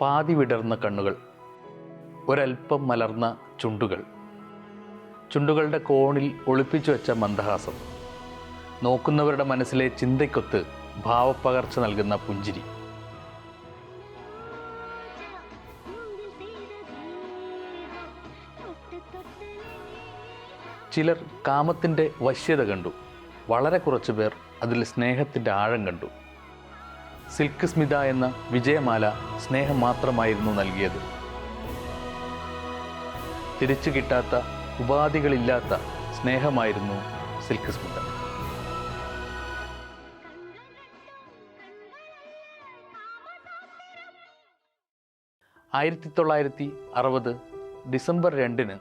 പാതി വിടർന്ന കണ്ണുകൾ ഒരൽപ്പം മലർന്ന ചുണ്ടുകൾ. ചുണ്ടുകളുടെ കോണിൽ ഒളിപ്പിച്ചു വെച്ച മന്ദഹാസം. നോക്കുന്നവരുടെ മനസ്സിലെ ചിന്തയ്ക്കൊത്ത് ഭാവപ്പകർച്ച നൽകുന്ന പുഞ്ചിരി. ചിലർ കാമത്തിന്റെ വശ്യത കണ്ടു. വളരെ കുറച്ചു പേർ അതിൽ സ്നേഹത്തിന്റെ ആഴം കണ്ടു. സിൽക്ക് സ്മിത എന്ന വിജയമാല സ്നേഹം മാത്രമായിരുന്നു നൽകിയത്. തിരിച്ചു കിട്ടാത്ത ഉപാധികളില്ലാത്ത സ്നേഹമായിരുന്നു സിൽക്ക് സ്മിത. ആയിരത്തി തൊള്ളായിരത്തി അറുപത് ഡിസംബർ രണ്ടിന്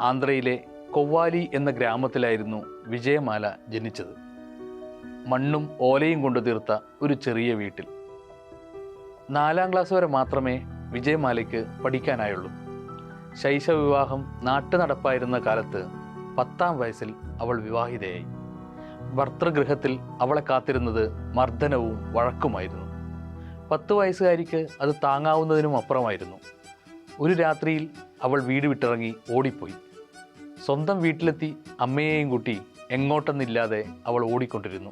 ആന്ധ്രയിലെ കൊവ്വാലി എന്ന ഗ്രാമത്തിലായിരുന്നു വിജയമാല ജനിച്ചത്. മണ്ണും ഓലയും കൊണ്ട് തീർത്ത ഒരു ചെറിയ വീട്ടിൽ. നാലാം ക്ലാസ് വരെ മാത്രമേ വിജയമാലയ്ക്ക് പഠിക്കാനായുള്ളൂ. ശൈശവിവാഹം നാട്ടു നടപ്പായിരുന്ന കാലത്ത് പത്താം വയസ്സിൽ അവൾ വിവാഹിതയായി. ഭർത്തൃഗൃഹത്തിൽ അവളെ കാത്തിരുന്നത് മർദ്ദനവും വഴക്കുമായിരുന്നു. പത്ത് വയസ്സുകാരിക്ക് അത് താങ്ങാവുന്നതിനും അപ്പുറമായിരുന്നു. ഒരു രാത്രിയിൽ അവൾ വീട് വിട്ടിറങ്ങി ഓടിപ്പോയി. സ്വന്തം വീട്ടിലെത്തി അമ്മയെയും കൂട്ടി എങ്ങോട്ടെന്നില്ലാതെ അവൾ ഓടിക്കൊണ്ടിരുന്നു.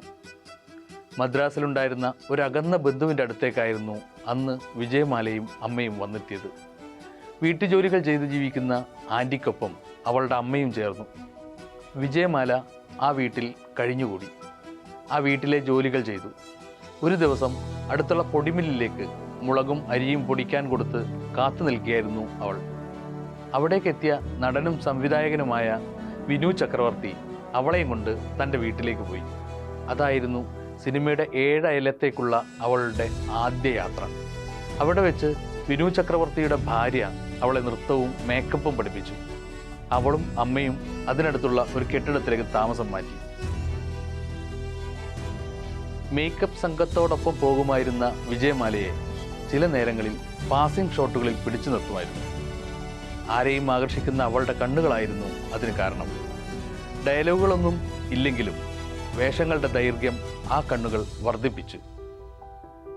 മദ്രാസിലുണ്ടായിരുന്ന ഒരു അകന്ന ബന്ധുവിന്റെ അടുത്തേക്കായിരുന്നു അന്ന് വിജയമാലയും അമ്മയും വന്നെത്തിയത്. വീട്ടുജോലികൾ ചെയ്ത് ജീവിക്കുന്ന ആന്റിക്കൊപ്പം അവളുടെ അമ്മയും ചേർന്നു. വിജയമാല ആ വീട്ടിൽ കഴിഞ്ഞുകൂടി. ആ വീട്ടിലെ ജോലികൾ ചെയ്തു. ഒരു ദിവസം അടുത്തുള്ള പൊടിമില്ലിലേക്ക് മുളകും അരിയും പൊടിക്കാൻ കൊടുത്ത് കാത്തു നിൽക്കുകയായിരുന്നു അവൾ. അവിടേക്കെത്തിയ നടനും സംവിധായകനുമായ വിനു ചക്രവർത്തി അവളെയും കൊണ്ട് തന്റെ വീട്ടിലേക്ക് പോയി. അതായിരുന്നു സിനിമയുടെ ഏഴ് അയലത്തേക്കുള്ള അവളുടെ ആദ്യ യാത്ര. അവിടെ വെച്ച് വിനു ചക്രവർത്തിയുടെ ഭാര്യ അവളെ നൃത്തവും മേക്കപ്പും പഠിപ്പിച്ചു. അവളും അമ്മയും അതിനടുത്തുള്ള ഒരു കെട്ടിടത്തിലേക്ക് താമസം മാറ്റി. മേക്കപ്പ് സംഘത്തോടൊപ്പം പോകുമായിരുന്ന വിജയമാലയെ ചില നേരങ്ങളിൽ പാസിംഗ് ഷോട്ടുകളിൽ പിടിച്ചു നിർത്തുമായിരുന്നു. ആരെയും ആകർഷിക്കുന്ന അവളുടെ കണ്ണുകളായിരുന്നു അതിന് കാരണം. ഡയലോഗുകളൊന്നും ഇല്ലെങ്കിലും വേഷങ്ങളുടെ ദൈർഘ്യം ആ കണ്ണുകൾ വർദ്ധിപ്പിച്ചു.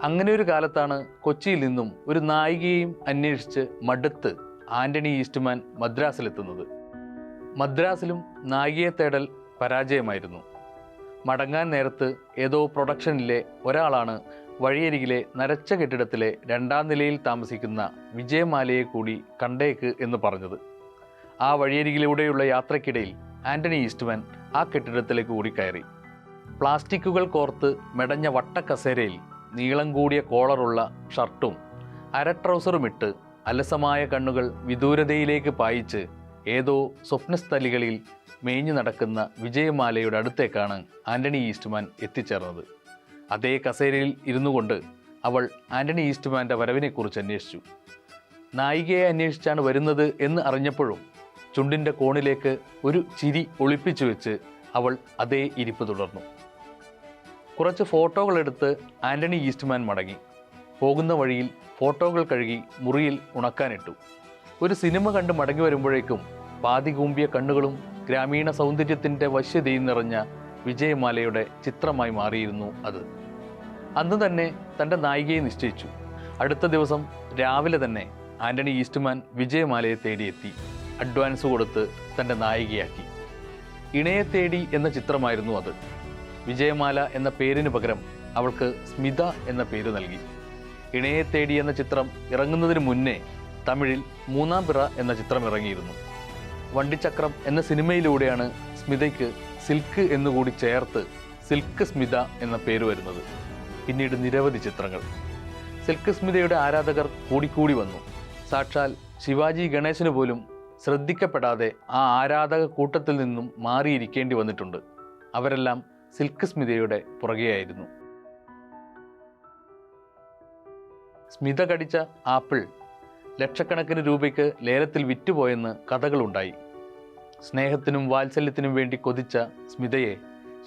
അങ്ങനെ ഒരു കാലത്താണ് കൊച്ചിയിൽ നിന്നും ഒരു നായികയെയും അന്വേഷിച്ച് മടുത്ത് ആന്റണി ഈസ്റ്റ്മാൻ മദ്രാസിലെത്തുന്നത്. മദ്രാസിലും നായികയെ തേടൽ പരാജയമായിരുന്നു. മടങ്ങാൻ നേരത്ത് ഏതോ പ്രൊഡക്ഷനിലെ ഒരാളാണ് വഴിയരികിലെ നരച്ച കെട്ടിടത്തിലെ രണ്ടാം നിലയിൽ താമസിക്കുന്ന വിജയമാലയെ കൂടി കണ്ടേക്ക് എന്ന് പറഞ്ഞത്. ആ വഴിയരികിലൂടെയുള്ള യാത്രക്കിടയിൽ ആന്റണി ഈസ്റ്റ്മാൻ ആ കെട്ടിടത്തിലേക്ക് കൂടി കയറി പ്ലാസ്റ്റിക്കുകൾ കോർത്ത് മെടഞ്ഞ വട്ടക്കസേരയിൽ നീളം കൂടിയ കോളറുള്ള ഷർട്ടും അര ട്രൗസറും ഇട്ട് അലസമായ കണ്ണുകൾ വിദൂരതയിലേക്ക് പായിച്ച് ഏതോ സ്വപ്നസ്ഥലികളിൽ മേഞ്ഞു നടക്കുന്ന വിജയമാലയുടെ അടുത്തേക്കാണ് ആന്റണി ഈസ്റ്റ്മാൻ എത്തിച്ചേർന്നത്. അതേ കസേരയിൽ ഇരുന്നു കൊണ്ട് അവൾ ആന്റണി ഈസ്റ്റ്മാന്റെ വരവിനെക്കുറിച്ച് അന്വേഷിച്ചു. നായികയെ അന്വേഷിച്ചാണ് വരുന്നത് എന്ന് അറിഞ്ഞപ്പോഴും ചുണ്ടിന്റെ കോണിലേക്ക് ഒരു ചിരി ഒളിപ്പിച്ചു വെച്ച് അവൾ അതേ ഇരിപ്പ് തുടർന്നു. കുറച്ച് ഫോട്ടോകളെടുത്ത് ആന്റണി ഈസ്റ്റ്മാൻ മടങ്ങി. പോകുന്ന വഴിയിൽ ഫോട്ടോകൾ കഴുകി മുറിയിൽ ഉണക്കാനിട്ടു. ഒരു സിനിമ കണ്ട് മടങ്ങി വരുമ്പോഴേക്കും പാതി കൂമ്പിയ കണ്ണുകളും ഗ്രാമീണ സൗന്ദര്യത്തിന്റെ വശ്യതയും നിറഞ്ഞ വിജയമാലയുടെ ചിത്രമായി മാറിയിരുന്നു അത്. അന്ന് തന്നെ തന്റെ നായികയെ നിശ്ചയിച്ചു. അടുത്ത ദിവസം രാവിലെ തന്നെ ആന്റണി ഈസ്റ്റ്മാൻ വിജയമാലയെ തേടിയെത്തി. അഡ്വാൻസ് കൊടുത്ത് തന്റെ നായികയാക്കി. ഇണയെ തേടി എന്ന ചിത്രമായിരുന്നു അത്. വിജയമാല എന്ന പേരിന് പകരം അവൾക്ക് സ്മിത എന്ന പേര് നൽകി. ഇണയെ തേടി എന്ന ചിത്രം ഇറങ്ങുന്നതിന് മുന്നേ തമിഴിൽ മൂന്നാം പിറ എന്ന ചിത്രം ഇറങ്ങിയിരുന്നു. വണ്ടിച്ചക്രം എന്ന സിനിമയിലൂടെയാണ് സ്മിതയ്ക്ക് സിൽക്ക് എന്നുകൂടി ചേർത്ത് സിൽക്ക് സ്മിത എന്ന പേര് വരുന്നത്. പിന്നീട് നിരവധി ചിത്രങ്ങൾ. സിൽക്ക് സ്മിതയുടെ ആരാധകർ കൂടിക്കൂടി വന്നു. സാക്ഷാൽ ശിവാജി ഗണേശന് പോലും ശ്രദ്ധിക്കപ്പെടാതെ ആ ആരാധക കൂട്ടത്തിൽ നിന്നും മാറിയിരിക്കേണ്ടി വന്നിട്ടുണ്ട്. അവരെല്ലാം സിൽക്ക് സ്മിതയുടെ പുറകെയായിരുന്നു. സ്മിത കടിച്ച ആപ്പിൾ ലക്ഷക്കണക്കിന് രൂപയ്ക്ക് ലേലത്തിൽ വിറ്റുപോയെന്ന് കഥകളുണ്ടായി. സ്നേഹത്തിനും വാത്സല്യത്തിനും വേണ്ടി കൊതിച്ച സ്മിതയെ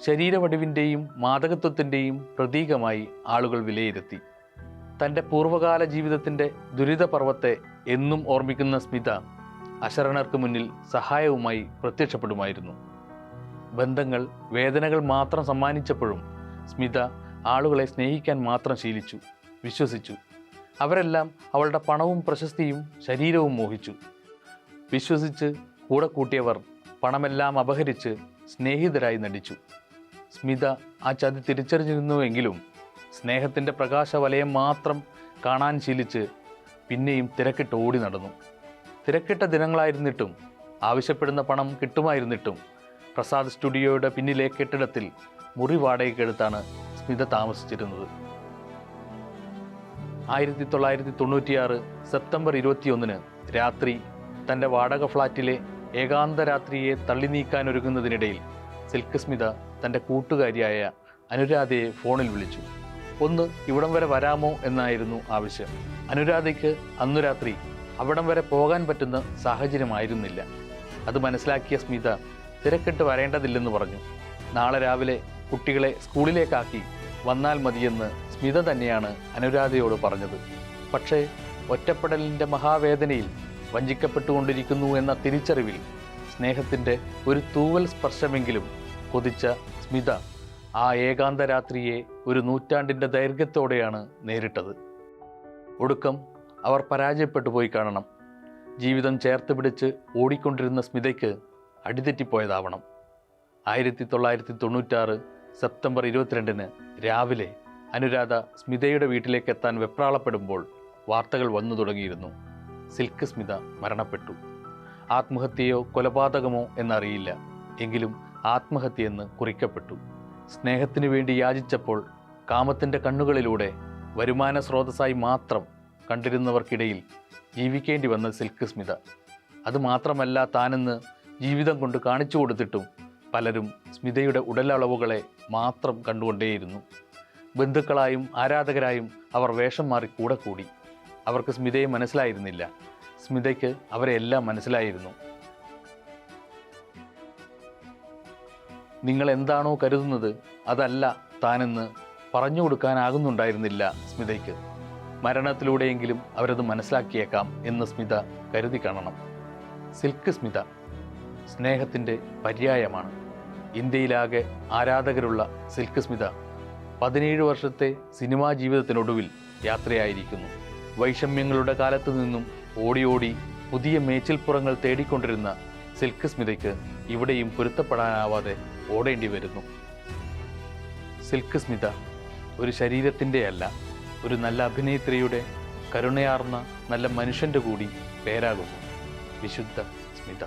ശരീരവടിവിന്റെയും മാതകത്വത്തിന്റെയും പ്രതീകമായി ആളുകൾ വിലയിരുത്തി. തന്റെ പൂർവകാല ജീവിതത്തിന്റെ ദുരിതപർവത്തെ എന്നും ഓർമ്മിക്കുന്ന സ്മിത അശരണർക്ക് മുന്നിൽ സഹായവുമായി പ്രത്യക്ഷപ്പെടുമായിരുന്നു. ബന്ധങ്ങൾ വേദനകൾ മാത്രം സമ്മാനിച്ചപ്പോഴും സ്മിത ആളുകളെ സ്നേഹിക്കാൻ മാത്രം ശീലിച്ചു വിശ്വസിച്ചു. അവരെല്ലാം അവളുടെ പണവും പ്രശസ്തിയും ശരീരവും മോഹിച്ചു. വിശ്വസിച്ച് കൂടെ കൂട്ടിയവർ പണമെല്ലാം അപഹരിച്ച് സ്നേഹിതരായി നടിച്ചു. സ്മിത ആ ചതി തിരിച്ചറിഞ്ഞിരുന്നുവെങ്കിലും സ്നേഹത്തിന്റെ പ്രകാശവലയം മാത്രം കാണാൻ ശീലിച്ച് പിന്നെയും തിരക്കിട്ട് ഓടി നടന്നു. തിരക്കിട്ട ദിനങ്ങളായിരുന്നിട്ടും ആവശ്യപ്പെടുന്ന പണം കിട്ടുമായിരുന്നിട്ടും പ്രസാദ് സ്റ്റുഡിയോയുടെ പിന്നിലെ കെട്ടിടത്തിൽ മുറി വാടകയ്ക്കെടുത്താണ് സ്മിത താമസിച്ചിരുന്നത്. ആയിരത്തി തൊള്ളായിരത്തി തൊണ്ണൂറ്റിയാറ് സെപ്റ്റംബർ ഇരുപത്തിയൊന്നിന് രാത്രി തന്റെ വാടക ഫ്ളാറ്റിലെ ഏകാന്ത രാത്രിയെ തള്ളി നീക്കാൻ ഒരുങ്ങുന്നതിനിടയിൽ സിൽക്ക് സ്മിത തന്റെ കൂട്ടുകാരിയായ അനുരാധയെ ഫോണിൽ വിളിച്ചു. ഒന്ന് ഇവിടം വരെ വരാമോ? എന്നായിരുന്നു ആവശ്യം. അനുരാധയ്ക്ക് അന്നു രാത്രി അവിടം വരെ പോകാൻ പറ്റുന്ന സാഹചര്യമായിരുന്നില്ല. അത് മനസ്സിലാക്കിയ സ്മിത തിരക്കിട്ട് വരേണ്ടതില്ലെന്ന് പറഞ്ഞു. നാളെ രാവിലെ കുട്ടികളെ സ്കൂളിലേക്കാക്കി വന്നാൽ മതിയെന്ന് സ്മിത തന്നെയാണ് അനുരാധയോട് പറഞ്ഞത്. പക്ഷേ ഒറ്റപ്പെടലിന്റെ മഹാവേദനയിൽ വഞ്ചിക്കപ്പെട്ടുകൊണ്ടിരിക്കുന്നു എന്ന തിരിച്ചറിവിൽ സ്നേഹത്തിന്റെ ഒരു തൂവൽ സ്പർശമെങ്കിലും കൊതിച്ച സ്മിത ആ ഏകാന്ത രാത്രിയെ ഒരു നൂറ്റാണ്ടിന്റെ ദൈർഘ്യത്തോടെയാണ് നേരിട്ടത്. ഒടുക്കം അവർ പരാജയപ്പെട്ടു പോയി കാണണം. ജീവിതം ചേർത്ത് പിടിച്ച് ഓടിക്കൊണ്ടിരുന്ന സ്മിതയ്ക്ക് അടിതെറ്റിപ്പോയതാവണം. ആയിരത്തി തൊള്ളായിരത്തി തൊണ്ണൂറ്റാറ് സെപ്റ്റംബർ ഇരുപത്തിരണ്ടിന് രാവിലെ അനുരാധ സ്മിതയുടെ വീട്ടിലേക്ക് എത്താൻ വെപ്രാളപ്പെടുമ്പോൾ വാർത്തകൾ വന്നു തുടങ്ങിയിരുന്നു. സിൽക്ക് സ്മിത മരണപ്പെട്ടു. ആത്മഹത്യയോ കൊലപാതകമോ എന്നറിയില്ല. എങ്കിലും ആത്മഹത്യയെന്ന് കുറിക്കപ്പെട്ടു. സ്നേഹത്തിനു വേണ്ടി യാചിച്ചപ്പോൾ കാമത്തിന്റെ കണ്ണുകളിലൂടെ വരുമാന സ്രോതസ്സായി മാത്രം കണ്ടിരുന്നവർക്കിടയിൽ ജീവിക്കേണ്ടി വന്ന സിൽക്ക് സ്മിത. അതുമാത്രമല്ല താനെന്ന് ജീവിതം കൊണ്ട് കാണിച്ചു കൊടുത്തിട്ടും പലരും സ്മിതയുടെ ഉടലളവുകളെ മാത്രം കണ്ടുകൊണ്ടേയിരുന്നു. ബന്ധുക്കളായും ആരാധകരായും അവർ വേഷം മാറി കൂടെ കൂടി. അവർക്ക് സ്മിതയെ മനസ്സിലായിരുന്നില്ല. സ്മിതയ്ക്ക് അവരെ എല്ലാം മനസ്സിലായിരുന്നു. നിങ്ങൾ എന്താണോ കരുതുന്നത് അതല്ല താനെന്ന് പറഞ്ഞു കൊടുക്കാനാകുന്നുണ്ടായിരുന്നില്ല സ്മിതയ്ക്ക്. മരണത്തിലൂടെയെങ്കിലും അവരത് മനസ്സിലാക്കിയേക്കാം എന്ന് സ്മിത കരുതി കാണണം. സിൽക്ക് സ്മിത സ്നേഹത്തിന്റെ പര്യായമാണ്. ഇന്ത്യയിലാകെ ആരാധകരുള്ള സിൽക്ക് സ്മിത പതിനേഴ് വർഷത്തെ സിനിമാ ജീവിതത്തിനൊടുവിൽ യാത്രയായിരിക്കുന്നു. വൈഷമ്യങ്ങളുടെ കാലത്തു നിന്നും ഓടി ഓടി പുതിയ മേച്ചിൽപ്പുറങ്ങൾ തേടിക്കൊണ്ടിരുന്ന സിൽക്ക് സ്മിതയ്ക്ക് ഇവിടെയും പൊരുത്തപ്പെടാനാവാതെ ഓടേണ്ടി വരുന്നു. സിൽക്ക് സ്മിത ഒരു ശരീരത്തിന്റെ അല്ല ഒരു നല്ല അഭിനേത്രിയുടെ കരുണയാർന്ന നല്ല മനുഷ്യന്റെ കൂടി പേരാകുന്നു. വിശുദ്ധ സ്മിത.